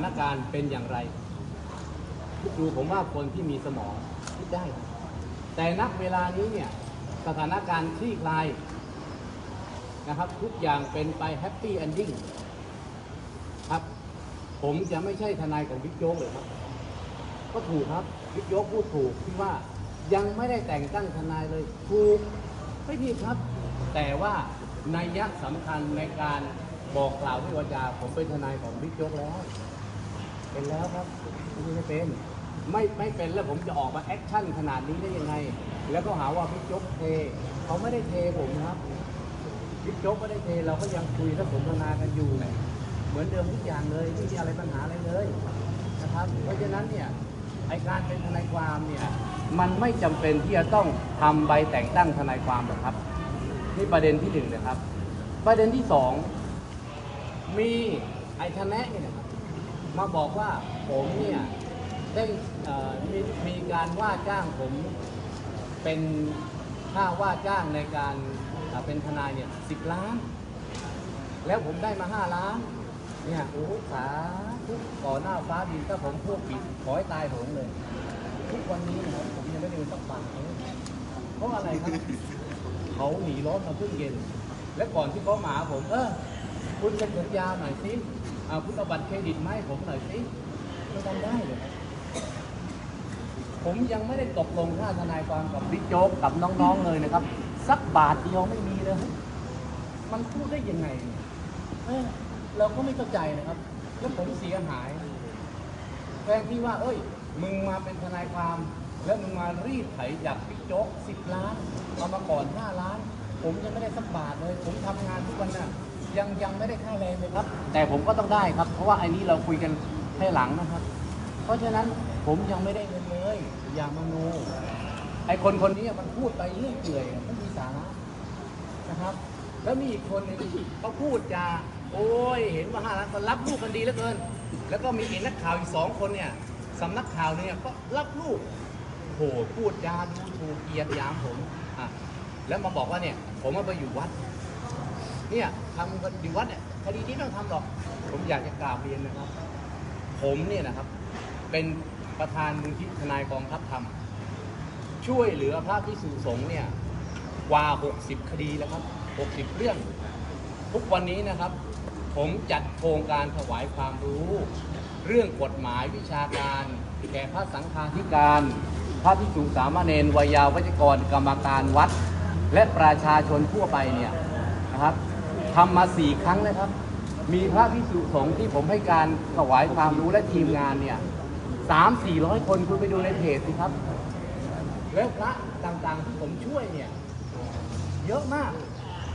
สถานการณ์เป็นอย่างไรดูผมว่าคนที่มีสมองคิดได้ แต่นักเวลานี้เนี่ยสถานการณ์คลี่คลายนะครับ ทุกอย่างเป็นไปแฮปปี้เอนดิ้งครับผมจะไม่ใช่ทนายของบิ๊กโจ๊กเลยครับ ก็ถูกครับบิ๊กโจ๊กพูดถูกที่ว่ายังไม่ได้แต่งตั้งทนายเลยถูกไม่ผิดครับ แต่ว่านัยยะสำคัญในการบอกกล่าวด้วยวาจาผมเป็นทนายของบิ๊กโจ๊กแล้ว เป็นแล้วครับไม่ใช่เป็นไม่ไม่เป็นแล้วผมจะออกมาแอคชั่นขนาดนี้ได้ยังไง แล้วก็หาว่าบิ๊กโจ๊กเทเขาไม่ได้เทผมครับบิ๊กโจ๊กไม่ได้เทเราก็ยังคุยและสนทนากันอยู่เหมือนเดิมทุกอย่างเลยไม่มีอะไรปัญหาอะไรเลยนะครับ เพราะฉะนั้นเนี่ยไอการเป็นทนายความเนี่ยมันไม่จำเป็นที่จะต้องทำใบแต่งตั้งทนายความหรอกครับนี่ประเด็นที่หนึ่งนะครับ ประเด็นที่สองมีไอทนายเนี่ย มาบอกว่าผมเนี่ยได้มีมีการว่าจ้างผมเป็นค่าว่าจ้างในการเป็นทนายเนี่ยสิบล้าน แล้วผมได้มาห้าล้าน เนี่ยโอ้สาธุก่อหน้าฟ้าดินถ้าผมพูดผิดขอให้ตายผมเลย ทุกวันนี้นะครับผมยังไม่ได้เงินสักบาทเลยเพราะอะไรครับเขาหนีร้อนมาเพิ่งเย็น และก่อนที่เขาหมาหาผมเออคุณเป็นสัญญาหน่อยสิ อาคุณเอาบัตรเครดิตมาให้ผมหน่อยสิไม่ทำได้เลยผมยังไม่ได้ตกลงค่าทนายความกับบิ๊กโจ๊กกับน้องๆเลยนะครับ สักบาทเดียวไม่มีเลยมันพูดได้ยังไงเเราก็ไม่เข้าใจนะครับ แล้วผมเสียหายแทนที่ว่า เอ้ย มึงมาเป็นทนายความ แล้วมึงมารีดไถจากบิ๊กโจ๊กสิบล้านเอามาก่อนห้าล้าน ผมยังไม่ได้สักบาทเลย ผมทำงานทุกวันน่ะ ยังยังไม่ได้ค่าแรงเลยครับ แต่ผมก็ต้องได้ครับ เพราะว่าไอ้นี้เราคุยกันให้หลังนะครับ เพราะฉะนั้นผมยังไม่ได้เงินเลยอย่ามาโนไอ้คนคนนี้มันพูดไปเรื่อยเปื่อยไม่มีสาระนะครับ แล้วมีอีกคนหนึงเขาพูดจาโอ้ยเห็นว่าห้าล้านก็รับลูกกันดีเหลือเกิน แล้วก็มีเห็นนักข่าวอีกสองคนเนี่ยสำนักข่าวเนี่ยก็รับลูกโหพูดจาดูถูกเกียรติยามผมอะแล้วมาบอกว่าเนี่ยผมมาไปอยู่วัด เนี่ยทำกันอยู่วัดเนี่ยคดีนี้ม่ต้องทำหรอก ผมอยากจะกราบเรียนนะครับ ผมเนี่ยนะครับ เป็นประธานมูลที่ทนายกองทัพธรรม ช่วยเหลือพระพิสุสงฆ์เนี่ยกว่า 60 คดีแล้วครับ 60 เรื่อง ทุกวันนี้นะครับ ผมจัดโครงการถวายความรู้ เรื่องกฎหมายวิชาการ แก่พระสังฆาธิการ พระภิกษุสามเณรวัยยาวัจกรกรรมการวัด และประชาชนทั่วไปเนี่ยนะครับ ทำมาสี่ครั้งแล้วครับ มีพระภิกษุสงฆ์ที่ผมให้การถวายความรู้และทีมงานเนี่ยสามสี่ร้อยคนคุณไปดูในเพจสิครับ แล้วพระต่างๆที่ผมช่วยเนี่ย เยอะมาก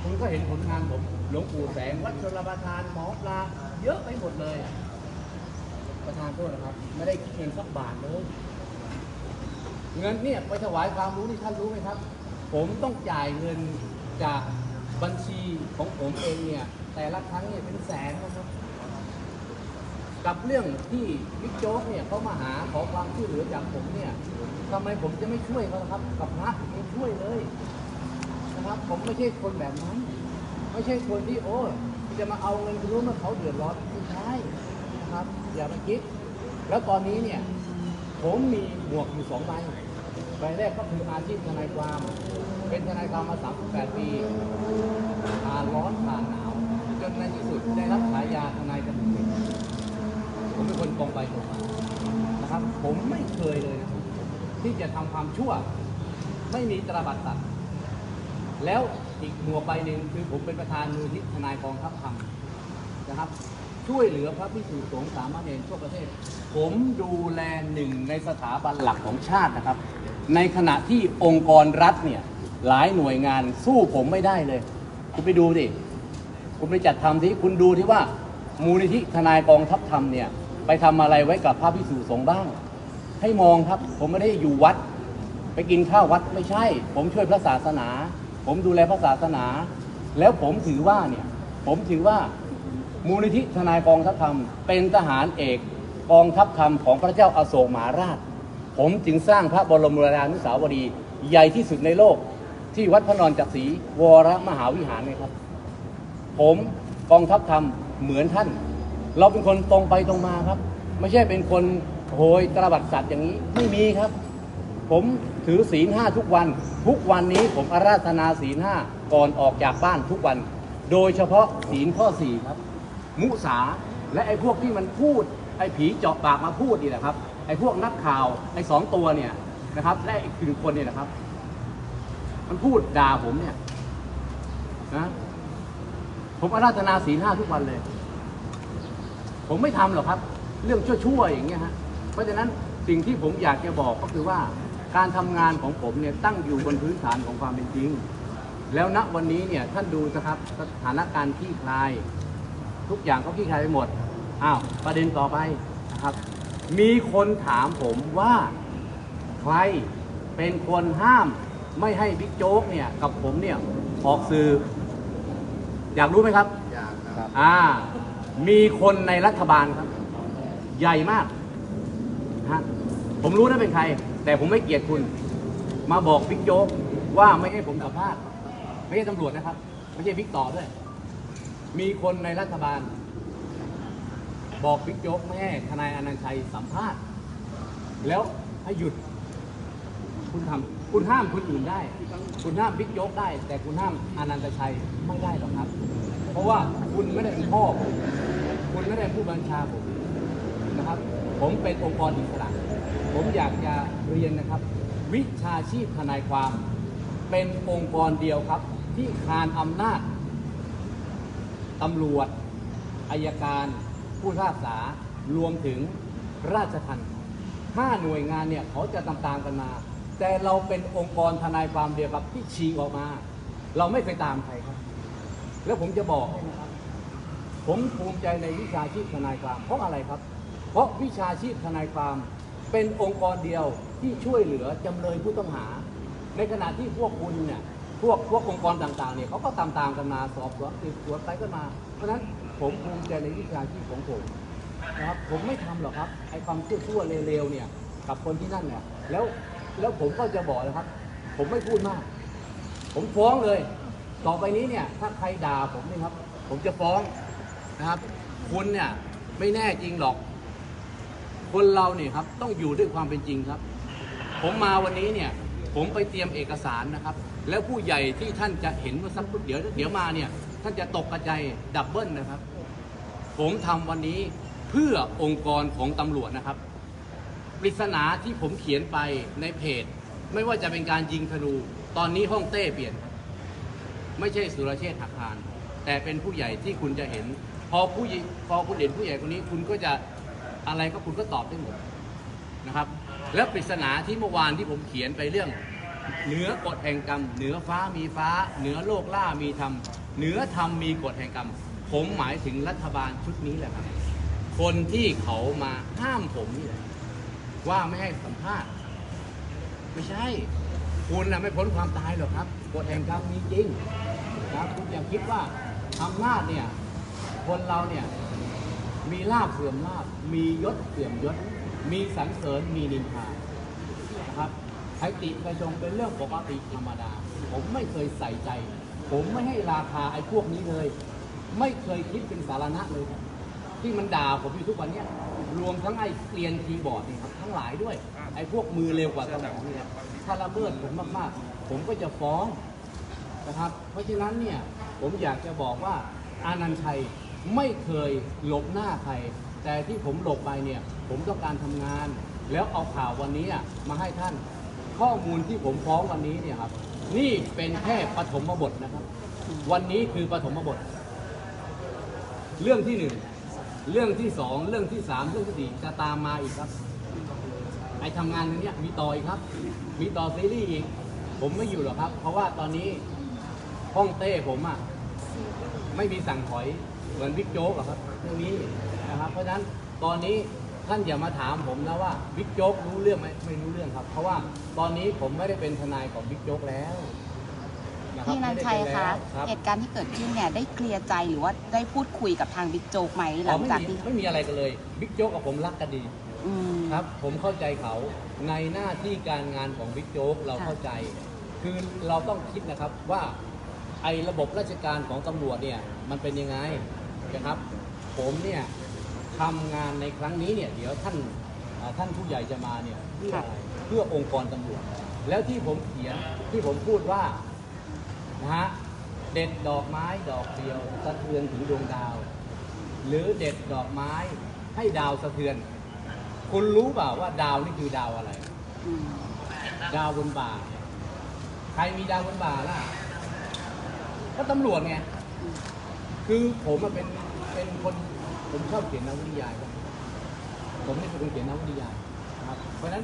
คุณก็เห็นผลงานผมหลวงปู่แสงวัดชลประทานหมอปลา เยอะไปหมดเลย ประธานโทษนะครับ ไม่ได้คิดเงินสักบาทเลยเงินเนี่ยไปถวายความรู้นี่ท่านรู้ไหมครับ ผมต้องจ่ายเงินจาก บัญชีของผมเองเนี่ย แต่ละครั้งเนี่ยเป็นแสนนะครับกับเรื่องที่บิ๊กโจ๊กเนี่ยเขามาหาขอความช่วยเหลือจากผมเนี่ยทำไมผมจะไม่ช่วยเขาครับ กับพระผมช่วยเลยนะครับ ผมไม่ใช่คนแบบนั้น ไม่ใช่คนที่โอ้จะมาเอาเงินรู้ว่าเขาเดือดร้อนไม่ใช่นะครับ อย่ามาคิด แล้วตอนนี้เนี่ย ผมมีหมวกอยู่สองใบ ใบแรกก็คืออาชีพทนายความ เป็นทนายความมา 38 ปีผ่านร้อนผ่านหนาว จนในที่สุดได้รับฉายาทนายกระถิ่นผมเป็นคนตรงไปตรงมานะครับ ผมไม่เคยเลยนะที่จะทำความชั่ว ไม่มีตราบัตรสัตว์แล้วอีกหมวกใบหนึ่งคือผมเป็นประธานมูลที่ทนายกองทัพธรรมนะครับ ช่วยเหลือพระพิสุสงฆ์สามเณรทั่วประเทศ ผมดูแลหนึ่งในสถาบันหลักของชาตินะครับ ในขณะที่องค์กรรัฐเนี่ยหลายหน่วยงานสู้ผมไม่ได้เลย คุณไปดูดิคุณไปจัดทำที่คุณดูที่ว่ามูลนิธิทนายกองทัพธรรมเนี่ยไปทำอะไรไว้กับพระพิสุสงฆ์บ้าง ให้มองครับ ผมไม่ได้อยู่วัด ไปกินข้าววัดไม่ใช่ ผมช่วยพระศาสนา ผมดูแลพระศาสนา แล้วผมถือว่าเนี่ยผมถือว่ามูลนิธิทนายกองทัพธรรม เป็นทหารเอกกองทัพธรรมของพระเจ้าอาโศกมหาราช ผมจึงสร้างพระบรมรานุสาวรีย์ใหญ่ที่สุดในโลก ที่วัดพระนอนจักรีวรมหาวิหารไงครับ ผมกองทัพธรรมเหมือนท่าน เราเป็นคนตรงไปตรงมาครับ ไม่ใช่เป็นคนโหยตระบัดสัตว์อย่างนี้ไม่มีครับ ผมถือศีลห้าทุกวัน ทุกวันนี้ผมอาราธนาศีลห้าก่อนออกจากบ้านทุกวัน โดยเฉพาะศีลข้อสี่ครับ มุสาและไอ้พวกที่มันพูดไอ้ผีเจาะปากมาพูดนี่แหละครับ ไอ้พวกนักข่าวไอ้สองตัวเนี่ยนะครับและไอ้คือคนเนี่ยนะครับ มันพูดด่าผมเนี่ยนะผมอาราธนาศีลห้าทุกวันเลย ผมไม่ทำหรอกครับ เรื่องชั่วๆอย่างเงี้ยฮะเพราะฉะนั้นสิ่งที่ผมอยากจะบอกก็คือว่าการทำงานของผมเนี่ยตั้งอยู่บนพื้นฐานของความเป็นจริง แล้วณวันนี้เนี่ยท่านดูนะครับสถานการณ์คลี่คลาย ทุกอย่างก็คลี่คลายไปหมดอ้าวประเด็นต่อไปนะครับ มีคนถามผมว่าใครเป็นคนห้ามไม่ให้บิ๊กโจ๊กเนี่ยกับผมเนี่ยออกสื่อ อยากรู้ไหมครับ อยากครับ อ่า มีคนในรัฐบาลครับ ใหญ่มากฮะผมรู้นะเป็นใคร แต่ผมไม่เกลียดคุณ มาบอกบิ๊กโจ๊กว่าไม่ให้ผมสัมภาษณ์ไม่ใช่ตำรวจนะครับ ไม่ใช่บิ๊กต่อด้วย มีคนในรัฐบาล บอกบิ๊กโจ๊กไม่ให้ทนายอนันต์ชัยสัมภาษณ์ แล้วให้หยุด คุณทำคุณห้ามคนอื่นได้ คุณห้ามบิ๊กโจ๊กได้ แต่คุณห้ามอนันตชัยไม่ได้หรอกครับ เพราะว่าคุณไม่ได้เป็นพ่อผมคุณไม่ได้ผู้บัญชาผมนะครับ ผมเป็นองค์กรอิสระผมอยากจะเรียนนะครับ วิชาชีพทนายความ เป็นองค์กรเดียวครับ ที่คานอำนาจตำรวจอายการ ผู้พิพากษารวมถึงราชทัณฑ์ห้าหน่วยงานเนี่ยเขาจะตามๆกันมา แต่เราเป็นองค์กรทนายความเดียวครับที่ฉีกออกมา เราไม่เคยตามใครครับ แล้วผมจะบอกนะครับผมภูมิใจในวิชาชีพทนายความเพราะอะไรครับ เพราะวิชาชีพทนายความเป็นองค์กรเดียวที่ช่วยเหลือจำเลยผู้ต้องหา ในขณะที่พวกคุณเนี่ยพวกพวกองค์กรต่างๆเนี่ยเขาก็ตามตามกันมาสอบสวนสืบสวนไปก็มา เพราะฉะนั้น ผมภูมิใจในวิชาชีพของผมนะครับผมไม่ทำหรอกครับไอ้ความชั่วๆเร็วๆเนี่ย กับคนที่นั่นเนี่ยแล้วแล้วผมก็จะบอกนะครับ ผมไม่พูดมาก ผมฟ้องเลย ต่อไปนี้เนี่ย ถ้าใครด่าผมนี่ครับ ผมจะฟ้องนะครับ คุณเนี่ยไม่แน่จริงหรอก คนเราเนี่ยครับ ต้องอยู่ด้วยความเป็นจริงครับ ผมมาวันนี้เนี่ย ผมไปเตรียมเอกสารนะครับ แล้วผู้ใหญ่ที่ท่านจะเห็นว่าสักเดี๋ยวเดี๋ยวมาเนี่ย ท่านจะตกกระจายดับเบิลนะครับ ผมทำวันนี้เพื่อองค์กรของตำรวจนะครับ ปริศนาที่ผมเขียนไปในเพจ ไม่ว่าจะเป็นการยิงธนู ตอนนี้ห้องเต้เปลี่ยน ไม่ใช่สุรเชษฐ์หักพาน แต่เป็นผู้ใหญ่ที่คุณจะเห็น พอผู้พอคุณเห็นผู้ใหญ่คนนี้ คุณก็จะอะไรก็คุณก็ตอบได้หมดนะครับ แล้วปริศนาที่เมื่อวานที่ผมเขียนไปเรื่อง เหนือกฎแห่งกรรม เหนือฟ้ามีฟ้า เหนือโลกล่ามีธรรม เหนือธรรมมีกฎแห่งกรรม ผมหมายถึงรัฐบาลชุดนี้แหละครับ คนที่เขามาห้ามผมนี่แหละว่าไม่ให้สัมภาษณ์ ไม่ใช่ คุณนะไม่พ้นความตายหรอกครับกฎแห่งกรรมมีจริงนะครับคุณอย่าคิดว่าอำนาจเนี่ย คนเราเนี่ยมีลาบเสื่อมลาบมียศเสื่อมยศ มีสรรเสริญมีนินทาน ใครติใครชมเป็นเรื่องปกติธรรมดา ผมไม่เคยใส่ใจ ผมไม่ให้ราคาไอ้พวกนี้เลย ไม่เคยคิดเป็นสาระเลย ที่มันด่าผมอยู่ทุกวันเนี้ยรวมทั้งไอ้เกลียนคีย์บอร์ดนี่ครับทั้งหลายด้วย ไอ้พวกมือเร็วกว่าสมองนี่ครับถ้าละเมิดผมมากๆ ผมก็จะฟ้องนะครับ เพราะฉะนั้นเนี่ยผมอยากจะบอกว่าอานันต์ชัยไม่เคยหลบหน้าใคร แต่ที่ผมหลบไปเนี่ย ผมต้องการทำงาน แล้วเอาข่าววันนี้มาให้ท่าน ข้อมูลที่ผมฟ้องวันนี้เนี่ยครับ นี่เป็นแค่ปฐมบทนะครับ วันนี้คือปฐมบท เรื่องที่หนึ่งเรื่องที่สองเรื่องที่สามเรื่องที่สี่จะตามมาอีกครับไอทำงานตรงเนี้ยมีต่ออีกครับ มีต่อซีรีส์อีก ผมไม่อยู่หรอกครับ เพราะว่าตอนนี้ห้องเต้ผมอะไม่มีสั่งถอยเหมือนบิ๊กโจ๊กหรอครับเรื่องนี้นะครับ เพราะฉะนั้นตอนนี้ ท่านอย่ามาถามผมนะว่าบิ๊กโจ๊กรู้เรื่องไหมไม่รู้เรื่องครับ เพราะว่าตอนนี้ผมไม่ได้เป็นทนายของบิ๊กโจ๊กแล้วนะครับพี่นันชัยไม่ได้เป็คะแล้วรับเหตุการณ์ที่เกิดขึ้นเนี่ยได้เคลียร์ใจหรือว่าได้พูดคุยกับทางบิ๊กโจ๊กไหมหอ๋ลัองไม่จากมีที่ไม่มีอะไรกันเลยบิ๊กโจ๊กกับผมรักกันดี อืม ครับผมเข้าใจเขาในหน้าที่การงานของบิ๊กโจ๊กเราค่ะเข้าใจ คือเราต้องคิดนะครับว่าไอ้ระบบราชการของตำรวจเนี่ยมันเป็นยังไงนะครับ ผมเนี่ย ทำงานในครั้งนี้เนี่ยเดี๋ยวท่านอ่าท่านผู้ใหญ่จะมาเนี่ยเพื่อค่ะอะไรเพื่อองค์กรตำรวจ แล้วที่ผมเขียนที่ผมพูดว่านะฮะเด็ดดอกไม้ดอกเดียวสะเทือนถึงดวงดาว หรือเด็ดดอกไม้ให้ดาวสะเทือน คุณรู้เปล่าว่าดาวนี่คือดาวอะไรอืมดาวบนบ่าใครมีดาวบนบ่าล่ะก็ตำรวจไงอืมคือผมอะเป็นเป็นคน ผมชอบเขียนนวนิยายครับผมนี่เป็นคนเขียนนวนิยายนะครับ เพราะฉะนั้น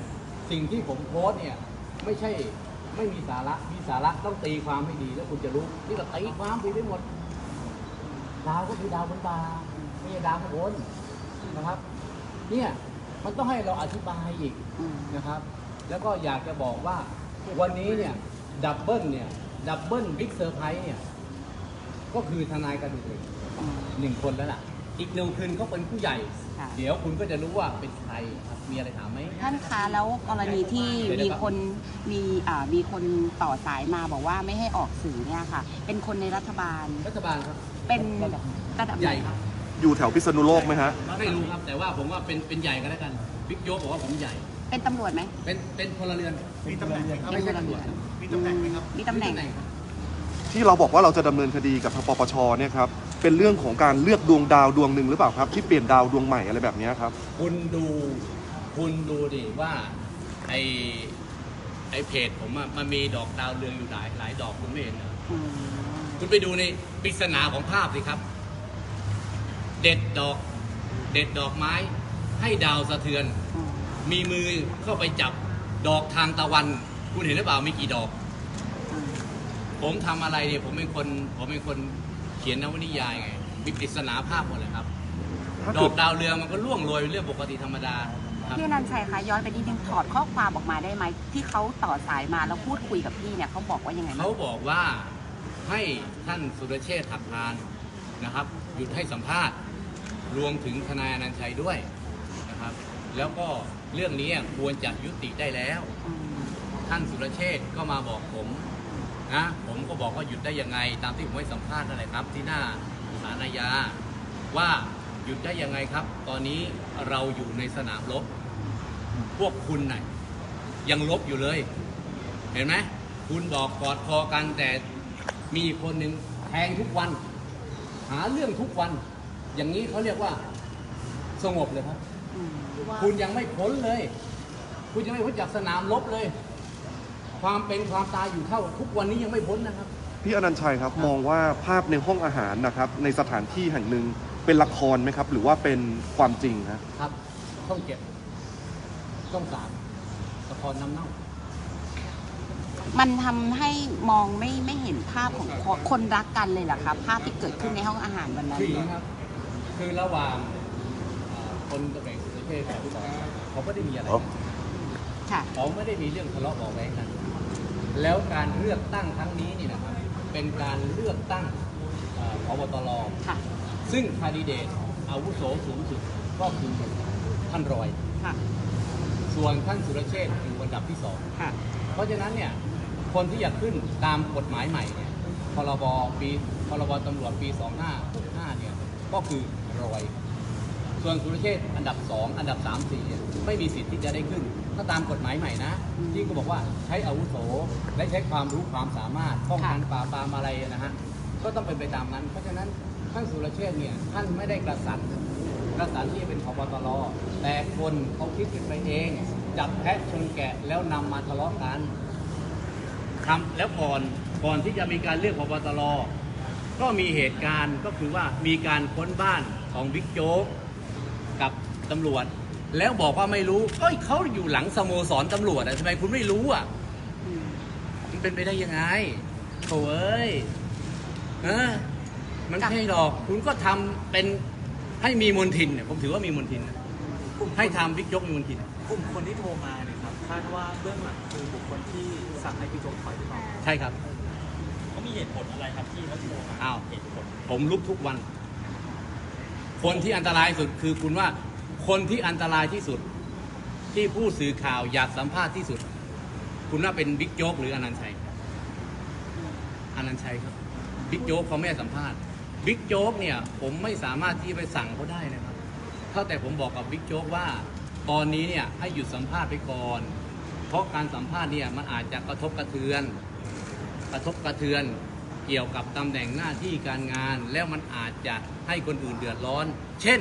สิ่งที่ผมโพสเนี่ยไม่ใช่ไม่มีสาระมีสาระต้องตีความให้ดีแล้วคุณจะรู้นี่ก็ตีความไปได้หมดดาวก็คือดาวบนบ่าไม่ใช่ดาวข้างบนนะครับ เนี่ยมันต้องให้เราอธิบายอีกนะครับ แล้วก็อยากจะบอกว่าวันนี้เนี่ยดับเบิลเนี่ยดับเบิลบิ๊กเซอร์ไพรส์เนี่ยก็คือทนายกระดูกเหล็กหนึ่งคนแล้วล่ะ อีกหนึ่งคืนเขาเป็นผู้ใหญ่ ค่ะ เดี๋ยวคุณก็จะรู้ว่าเป็นใครครับมีอะไรถามไหม ท่านคะแล้วกรณีที่เดี๋ยวมีนะครับ คนมีอ่ามีคนต่อสายมาบอกว่าไม่ให้ออกสื่อเนี่ยค่ะ เป็นคนในรัฐบาลรัฐบาลครับเป็นระดับระดับใหญ่ครับ อยู่แถวพิษณุโลกไหมฮะ ไม่รู้ครับ แต่ว่าผมว่าเป็นเป็นใหญ่ก็แล้วกันบิ๊กโจ๊กบอกว่าผมใหญ่ เป็นตำรวจไหมเป็นเป็นพลเรือนมีตำแหน่งไหมครับ ไม่ใช่ตำรวจครับมีตำแหน่งไหมครับมีตำแหน่ง ครับที่เราบอกว่าเราจะดำเนินคดีกับทางปปชเนี่ยครับ เป็นเรื่องของการเลือกดวงดาวดวงหนึ่งหรือเปล่าครับ ที่เปลี่ยนดาวดวงใหม่อะไรแบบเนี้ยครับ คุณดูคุณดูดิว่าไอไอเพจผมอะมันมีดอกดาวเรืองอยู่หลายหลายดอกคุณไม่เห็นเหรออืมคุณไปดูในปริศนาของภาพสิครับ เด็ดดอก เด็ดดอกไม้ ให้ดาวสะเทือนอืมมีมือเข้าไปจับดอกทางตะวัน คุณเห็นหรือเปล่ามีกี่ดอกอืมผมทำอะไรเนี่ยผมเป็นคนผมเป็นคน เขียนนวนิยายไงมีปริศนาภาพหมดเลยครับ ถ้าดเกิอดกดาวเรืองมันก็ล่วงโรยเป็นเรื่องปกติธรรมดาครับ พี่อนันชัยคะย้อนไปนิดนึงถอดข้อความออกมาได้ไหมที่เขาต่อสายมาแล้วพูดคุยกับพี่เนี่ยเขาบอกว่ายังไงบ้าเขางบอกว่าให้ท่านสุรเชษฐ์หักพานนะครับ หยุดให้สัมภาษณ์ รวมถึงทนายอนันต์ชัยด้วยนะครับ แล้วก็เรื่องนี้ควรจะยุติได้แล้วอืมท่านสุรเชษฐ์ก็มาบอกผม นะผมก็บอกว่าหยุดได้ยังไง ตามที่ผมให้สัมภาษณ์นั่นแหละครับ ที่หน้าศาลอาญาว่าหยุดได้ยังไงครับ ตอนนี้เราอยู่ในสนามรบพวกคุณน่ะยังลบอยู่เลย เห็นไหมคุณบอกกอดคอกันแต่มีอีกคนหนึ่งแทงทุกวัน หาเรื่องทุกวัน อย่างนี้เขาเรียกว่าสงบเลยครับอืมคุณยังไม่พ้นเลย คุณยังไม่พ้นจากสนามรบเลย ความเป็นความตายอยู่เท่าทุกวันนี้ยังไม่พ้นนะครับ พี่อนันต์ชัยครับมองว่าภาพในห้องอาหารนะครับ ในสถานที่แห่งหนึ่งเป็นละครไหมครับ หรือว่าเป็นความจริงฮะครับต้องเก็บต้องสามละครน้ำเน่า มันทำให้มองไม่ไม่เห็นภาพของคนคนรักกันเลยเหรอคะภาพที่เกิดขึ้นในห้องอาหารวันนั้น คืออย่างนี้ครับ คือระหว่างเอ่อคนตำแหน่งสุรเชษฐ์กับผู้ต่อเขาไม่ได้มีอะไรกันค่ะ เขาไม่ได้มีเรื่องทะเลาะเบาะแว้งกัน แล้วการเลือกตั้งครั้งนี้นี่นะครับเป็นการเลือกตั้งเอ่อพบตรค่ะซึ่งคาดิเดตอาวุโสสูงสุดก็คือท่านรอยค่ะส่วนท่านสุรเชษฐ์อยู่อันดับที่สองค่ะเพราะฉะนั้นเนี่ยคนที่อยากขึ้นตามกฎหมายใหม่เนี่ยพรบปีพรบตำรวจปี 2565เนี่ยก็คือรอย ส่วนสุรเชษอันดับ 2 อันดับ 3 4เนี่ไม่มีสิทธิ์ที่จะได้ขึ้น ถ้าตามกฎหมายใหม่นะที่ก็บอกว่าใช้อาวุโสและใช้ความรู้ความสามารถป้องกันปราบปรามอะไรนะฮะก็ต้องเป็นไปตามนั้น เพราะฉะนั้นท่านสุรเชษเนี่ยท่านไม่ได้กระสันกระสันที่เป็นพบตรแต่คนเขาคิดกันไปเอง จับแพะชนแกะแล้วนำมาทะเลาะกันทำแล้วก่อนก่อนที่จะมีการเลือกพบตรก็มีเหตุการณ์ก็คือว่ามีการค้นบ้านของบิ๊กโจ๊ก ตำรวจ แล้วบอกว่าไม่รู้เอ้ยเขาอยู่หลังสโมสรตำรวจอะทำไมคุณไม่รู้อะอืมมันเป็นไปได้ยังไงโถ่เอ้ยเออมันไม่ใช่หรอก คุณก็ทำเป็นให้มีมนทินเนี่ยผมถือว่ามีมนทินนะให้ทำบิ๊กโจ๊กมีมนทิน กลุ่มคนที่โทรมาเนี่ยครับคาดว่าเบื้องหลังคือบุคคลที่สั่งให้พี่โจ๊กถอยหรือเปล่าใช่ครับ เขามีเหตุผลอะไรครับที่เขาโทรมาอ้าว เหตุผล ผมลุกทุกวัน คนที่อันตรายที่สุดคือคุณว่า คนที่อันตรายที่สุดที่ผู้สื่อข่าวอยากสัมภาษณ์ที่สุด คุณว่าเป็นบิ๊กโจ๊กหรืออนันต์ชัยอนันต์ชัยครับบิ๊กโจ๊กเขาไม่ให้สัมภาษณ์บิ๊กโจ๊กเนี่ย ผมไม่สามารถที่ไปสั่งเขาได้นะครับเท่าแต่ผมบอกกับบิ๊กโจ๊กว่า ตอนนี้เนี่ยให้หยุดสัมภาษณ์ไปก่อน เพราะการสัมภาษณ์เนี่ยมันอาจจะกระทบกระเทือน กระทบกระเทือนเกี่ยวกับตำแหน่งหน้าที่การงาน แล้วมันอาจจะให้คนอื่นเดือดร้อน เช่น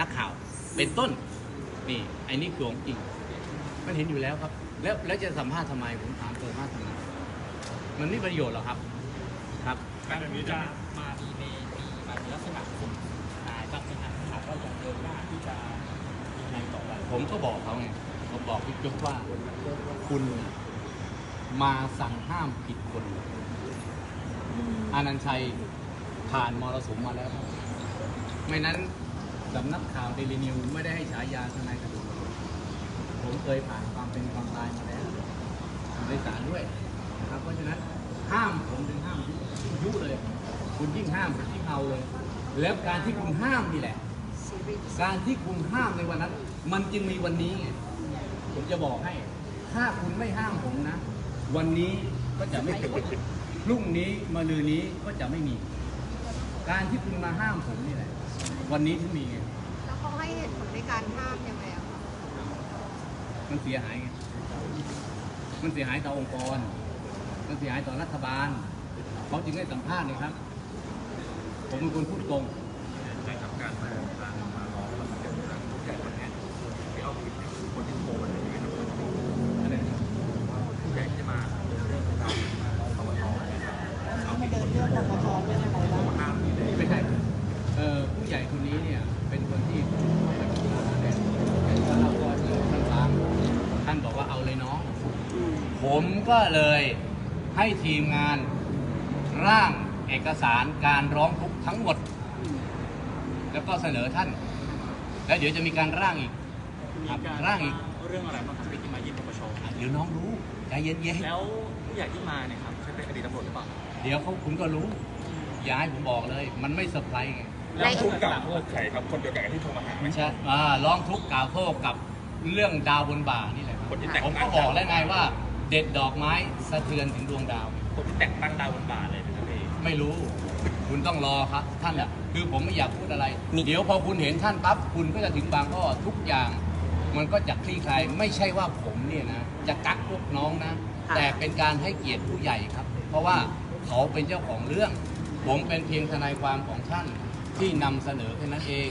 นักข่าว เป็นต้น นี่ไอ้นี่คือของจริง มันเห็นอยู่แล้วครับ แล้วแล้วจะสัมภาษณ์ทำไมผมถามตัวมากทำไมมันไม่ประโยชน์หรอกครับ ครับการแบบนี้จะมามีในมีมาในลักษณะข่มนายบ้างไหมครับหากว่าจะเดินหน้าที่จะมีนายต่อไปผมก็บอกเขาไงผมบอกพี่จุ๊กว่าคุณน่ะมาสั่งห้ามผิดคนอานันต์ชัยผ่านมรสุมมาแล้วครับไม่นั้น สำนักข่าวเดลินิวไม่ได้ให้ฉายาทนายกระดูกผมเคยผ่านความเป็นความตายมาแล้วในศาลด้วยนะครับเพราะฉะนั้นห้ามผมถึงห้ามยุเลย คุณยิ่งห้ามผมยิ่งเอาเลย แล้วการที่คุณห้ามนี่แหละ การที่คุณห้ามในวันนั้น มันจึงมีวันนี้ไงผมจะบอกให้ ถ้าคุณไม่ห้ามผมนะ วันนี้ก็จะไม่เป็นพรุ่งนี้มะรืนนี้ก็จะไม่มี การที่คุณมาห้ามผมนี่แหละ วันนี้ถึงมีไงแล้วเขาให้เหตุผลในการห้ามยังไงอะคะมันเสียหายไงมันเสียหายต่อองค์กร มันเสียหายต่อรัฐบาล เขาจึงให้สัมภาษณ์เลยครับ ผมเป็นคนพูดตรง ผมก็เลยให้ทีมงานร่างเอกสารการร้องทุกข์ทั้งหมด แล้วก็เสนอท่าน แล้วเดี๋ยวจะมีการร่างอีก มีครับการร่างอีก เรื่องอะไรบ้างครับที่มายื่นปปชเดี๋ยวน้องรู้ใจเย็นแล้วผู้ใหญ่ที่มาเนี่ยครับใช่เป็นอดีตตำรวจหรือเปล่าๆเดี๋ยวเขาคุณก็รู้อย่าให้ผมบอกเลย มันไม่เซอร์ไพรส์ไงแล้วทุกกล่าวโทษใครครับคนเดียวกันกับที่โทรมาหาไหมไม่ใช่อ่าร้องทุกข์กล่าวโทษกับเรื่องดาวบนบ่านี่แหละครับคนที่แต่งผมก็บอกแล้วไงว่า เด็ดดอกไม้สะเทือนถึงดวงดาว คนที่แต่งตั้งดาวบนบ่าเลยนะครับพี่ไม่รู้ คุณต้องรอครับท่านอะคือผมไม่อยากพูดอะไร เดี๋ยวพอคุณเห็นท่านปั๊บคุณก็จะถึงบางข้อทุกอย่าง มันก็จะคลี่คลายไม่ใช่ว่าผมเนี่ยนะ จะกักพวกน้องนะค่ะแต่เป็นการให้เกียรติผู้ใหญ่ครับ เพราะว่าเขาเป็นเจ้าของเรื่อง ผมเป็นเพียงทนายความของท่านที่นำเสนอแค่นั้นเอง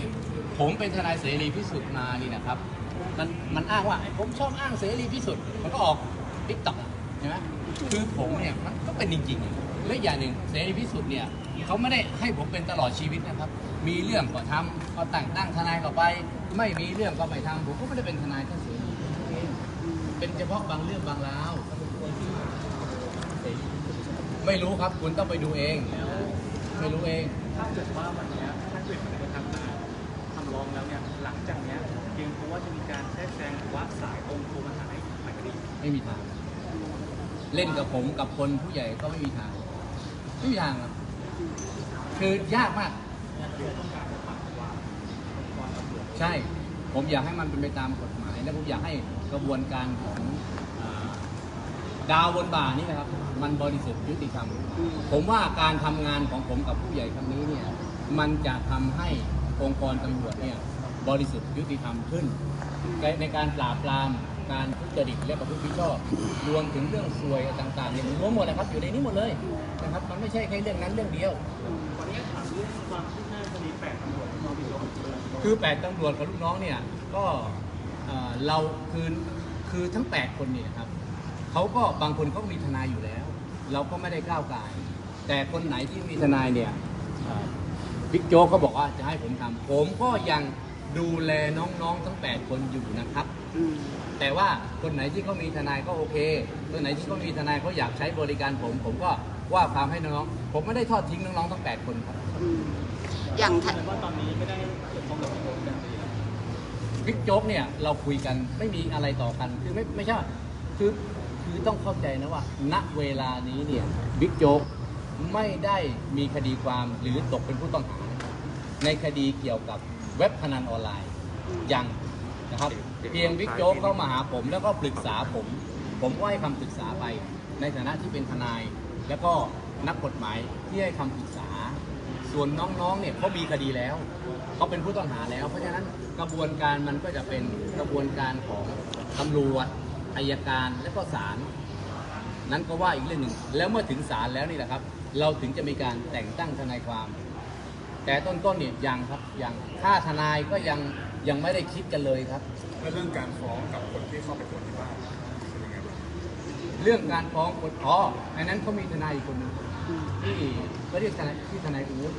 ผมเป็นทนายเสรีพิสุทธิ์มานี่นะครับ มันมันอ้างว่าผมชอบอ้างเสรีพิสุทธิ์มันก็ออก ติ๊กต็อกใช่ไหมคือผมเนี่ยมันก็เป็นจริงๆ และอย่างหนึ่งเสรีพิสุทธิ์เนี่ยเขาไม่ได้ให้ผมเป็นตลอดชีวิตนะครับ มีเรื่องก็ทำก็แต่งตั้งทนายก็ไป ไม่มีเรื่องก็ไม่ทำผมก็ไม่ได้เป็นทนายท่านเสรีเป็นเฉพาะบางเรื่องบางราวไม่รู้ครับคุณต้องไปดูเองไม่รู้เองถ้าเกิดว่าวันเนี้ยถ้าเกิดมันไปทำมาทำร้องแล้วเนี่ยหลังจากเนี้ยเกรงวว่าจะมีการแทรกแซงหรือว่าสายตรงโทรมาหาให้หมายคดีไม่มีทาง เล่นกับผมกับคนผู้ใหญ่ก็ไม่มีทางไม่มีทางครับคือยากมาก ใช่ ผมอยากให้มันเป็นไปตามกฎหมาย และผมอยากให้กระบวนการของดาวบนบ่านี่นะครับ มันบริสุทธิ์ยุติธรรม ผมว่าการทำงานของผมกับผู้ใหญ่ครั้งนี้เนี่ย มันจะทำให้องค์กรตำรวจเนี่ยบริสุทธิ์ยุติธรรมขึ้น ในการปราบปราม การทุจริตและประพฤติผิดชอบ รวมถึงเรื่องซวยต่างๆเนี่ยมันรวมหมดนะครับอยู่ในนี้หมดเลยนะครับมันไม่ใช่แค่เรื่องนั้นเรื่องเดียววันนี้ถามเรื่องความคืบหน้าคดีแปดตำรวจที่น้องบิ๊กโจ๊กคือ8ตำรวจกับลูกน้องเนี่ยก็เราคือคือทั้ง8คนเนี่ยครับเขาก็บางคนเขามีทนายอยู่แล้ว เราก็ไม่ได้ก้าวไก่ายแต่คนไหนที่มีทนายเนี่ยบิ๊กโจ๊กเขาบอกว่าจะให้ผมทำผมก็ยังดูแลน้องๆทั้ง 8 คนอยู่นะครับ แต่ว่าคนไหนที่เขามีทนายก็โอเค คนไหนที่เขามีทนายเขาอยากใช้บริการผม ผมก็ว่าความให้น้องๆ ผมไม่ได้ทอดทิ้งน้องๆทั้ง8คนครับอืมอย่างแสถ้าดงว่าตอนนี้ไม่ได้เกี่ยวข้องกับบิ๊กโจ๊กแบบนี้แล้วบิ๊กโจ๊กเนี่ยเราคุยกันไม่มีอะไรต่อกัน คือไม่ไม่ใช่ว่าคือคือต้องเข้าใจนะว่า ณเวลานี้เนี่ยบิ๊กโจ๊กไม่ได้มีคดีความหรือตกเป็นผู้ต้องหา ในคดีเกี่ยวกับเว็บพนันออนไลน์ยัง นะครับเพียงบิ๊กโจ๊กเข้ามาหาผมแล้วก็ปรึกษาผม ผมก็ให้คำปรึกษาไป ในฐานะที่เป็นทนาย แล้วก็นักกฎหมายที่ให้คำปรึกษา ส่วนน้องๆเนี่ยเขามีคดีแล้วเขาเป็นผู้ต้องหาแล้ว เพราะฉะนั้นกระบวนการมันก็จะเป็นกระบวนการของตำรวจอายการและก็ศาลนั้นก็ว่าอีกเรื่องหนึ่ง แล้วเมื่อถึงศาลแล้วนี่แหละครับ เราถึงจะมีการแต่งตั้งทนายความ แต่ต้นๆเนี่ยยังครับยังค่าทนายก็ยัง ยังไม่ได้คิดกันเลยครับ แล้วเรื่องการฟ้องกับคนที่เข้าไปตรวจที่บ้านเป็นยังไงบ้างเรื่องการฟ้องคนอ๋ออันนั้นเขามีทนายอีกคนหนึงที่เขาเรียกทนายที่ทนายอู๊ด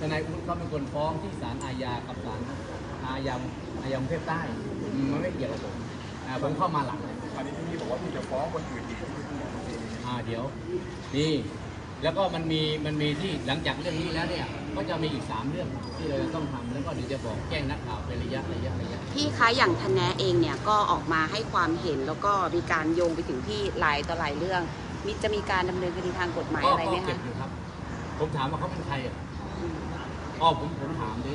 ทนายอู๊ดเขาเป็นคนฟ้องที่ศาลอาญากับศาลอาญาอาญากรุงเทพใต้อืมมันไม่เกี่ยวกับผมอ่าผมเข้ามาหลัง อันนี้พี่บอกว่าพี่จะฟ้องคนอื่นอีกที่พี่บอกจริงอ่าเดี๋ยวนี่แล้วก็มันมีมันมีที่หลังจากเรื่องนี้แล้วเนี่ย ก็จะมีอีกสามเรื่องที่เราจะต้องทำแล้วก็เดี๋ยวจะบอกแจ้งนักข่าวเป็นระยะระยะระยะ พี่คะอย่างทนแนเองเนี่ยก็ออกมาให้ความเห็นแล้วก็มีการโยงไปถึงที่หลายต่อหลายเรื่อง มีจะมีการดำเนินคดีทางกฎหมายก็อะไรไหมก็เก็คะบอยู่ครับ ผมถามว่าเขาเป็นใครอะอืมอ๋อผมผมถามดิ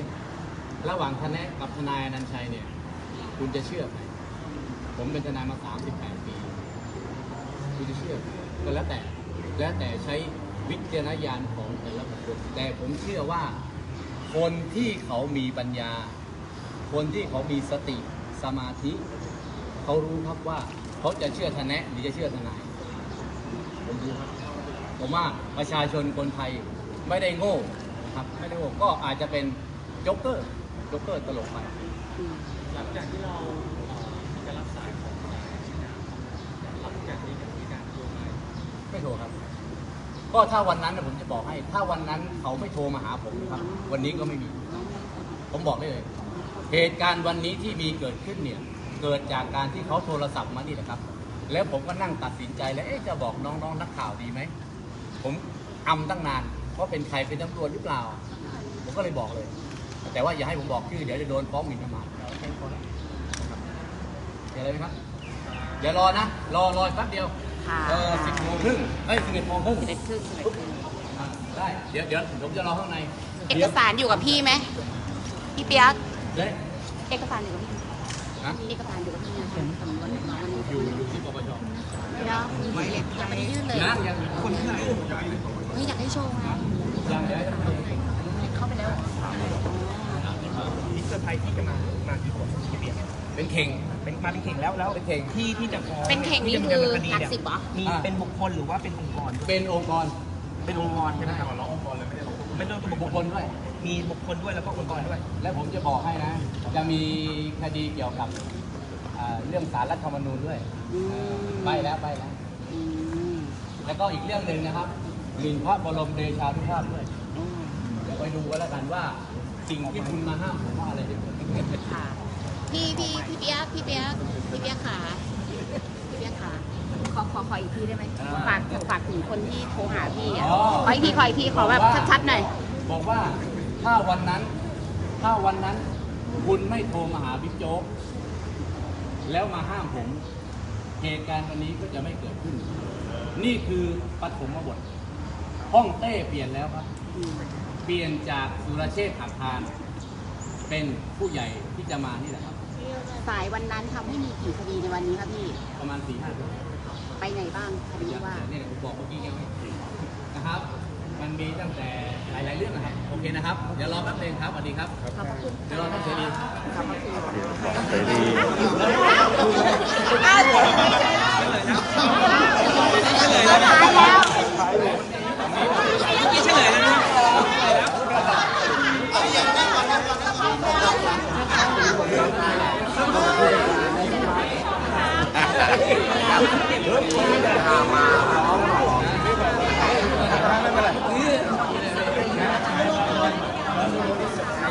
ระหว่างทนายกับทนายอนันต์ชัยเนี่ย คุณจะเชื่อใครผมเป็นทนายมา 38 ปี คุณจะเชื่อก็แล้วแต่ แล้วแต่ใช้วิจารณญาณของแต่ละบุคคล แต่ผมเชื่อว่า คนที่เขามีปัญญา คนที่เขามีสติสมาธิ เขารู้ครับว่าเขาจะเชื่อทนายหรือจะเชื่อทนายผมรู้ครับผมว่าประชาชนคนไทยไม่ได้โง่นะครับไม่ได้โง่ก็อาจจะเป็นโจ๊กเกอร์โจ๊กเกอร์ตลกไปอืมหลังจากที่เราเอ่อจะรับสายของนายชินาหลังจากนี้จะมีการโทรมาไม่โทรครับ ก็ถ้าวันนั้นนะผมจะบอกให้ ถ้าวันนั้นเขาไม่โทรมาหาผมนะครับ วันนี้ก็ไม่มี ผมบอกได้เลย เหตุการณ์วันนี้ที่มีเกิดขึ้นเนี่ย เกิดจากการที่เขาโทรศัพท์มานี่แหละครับ แล้วผมก็นั่งตัดสินใจแล้วเอ๊ะจะบอกน้องๆนักข่าวดีไหม ผมอำตั้งนานว่าเป็นใครเป็นตำรวจหรือเปล่า ผมก็เลยบอกเลย แต่ว่าอย่าให้ผมบอกชื่อเดี๋ยวจะโดนฟ้องหมิ่นประมาทเอาแค่นี้พอแล้วนะครับเดี๋ยวอะไรไหมครับเดี๋ยวรอนะ รอรอแป๊บเดียว ค่ะเออสิบโมงครึ่งเอ้ยสิบเอ็ดโมงครึ่งสิบเอ็ดครึ่งสิบเอ็ดครึ่งอ่าได้ เดี๋ยวเดี๋ยวผมจะรอข้างในเอกสารอยู่กับพี่ไหมพี่เปียกเดี๋ยวเอกสารอยู่กับพี่นะเอกสารอยู่กับพี่นะคะสำนวนวันนี้อยู่อยู่ที่ปปชเนาะยังไม่ได้ยื่นเลยยังยังคนที่ไหนเฮ้ยอยากให้โชว์ไงยังเดี๋ยวให้ท่านผู้ชมเข้าไปแล้วมิสเตอร์ไทยที่จะมามากี่คนพี่เบียร์เป็นเข่ง เป็นมาเป็นเข่งแล้วแล้วเป็นเข่ง ที่ที่จะฟ้องเป็นเข่งนี่ที่คืจะอดำเนินคดีหลักเนี่ยสิบเหรอ มีอ่าเป็นบุคคลหรือว่าเป็นองค์กร เป็นองค์กรเป็นองค์กรใช่ไหมครับเราองค์กรเลยไม่ได้ไม่ได้บุบุคคคคลลด้วย มีบุคคลด้วยแล้วก็องค์กรด้วย และผมจะบอกให้นะ จะมีคดีเกี่ยวกับอ่าเรื่องสารรัฐธรรมนูญด้วยอืมใบแล้วใบแล้วอืมแล้วก็อีกเรื่องหนึ่งนะครับหมิ่นพระบรมเดชานุภาพด้วยอืมเดี๋ยวไปดูกันแล้วกันว่า สิ่งที่คุณมาห้ามผมว่าอะไรเป็นผล ค่ะ พี่พี่พี่เปียกพี่เปียกพี่เปียกขาพี่เปียกขาขอขอขออีกทีได้ไหมฝากฝากถึงคนที่โทรหาพี่อะขออีกทีขออีกทีขอแบบชัดๆหน่อยบอกว่าถ้าวันนั้น ถ้าวันนั้น คุณไม่โทรมาหาบิ๊กโจ๊กแล้วมาห้ามผม เหตุการณ์วันนี้ก็จะไม่เกิดขึ้น นี่คือปฐมบทห้องเต้เปลี่ยนแล้วครับเปลี่ยนจากสุรเชษฐ์หักพาน เป็นผู้ใหญ่ที่จะมานี่แหละครับ สายวันนั้นทำให้มีกี่คดีในวันนี้ครับพี่ ประมาณสี่ห้าคนไปไหนบ้างคดีว่า เนี่ยผมบอกเมื่อกี้ยังไม่นะครับ มันมีตั้งแต่หลายๆเรื่องนะครับ โอเคนะครับ เดี๋ยวรอแป๊บนึงครับสวัสดีครับ ขอบคุณเดี๋ยวรอท่านเสรีขอบคุณเสรีท้ายแล้ว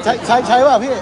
ใช้ใช้ใช้ป่ะพี่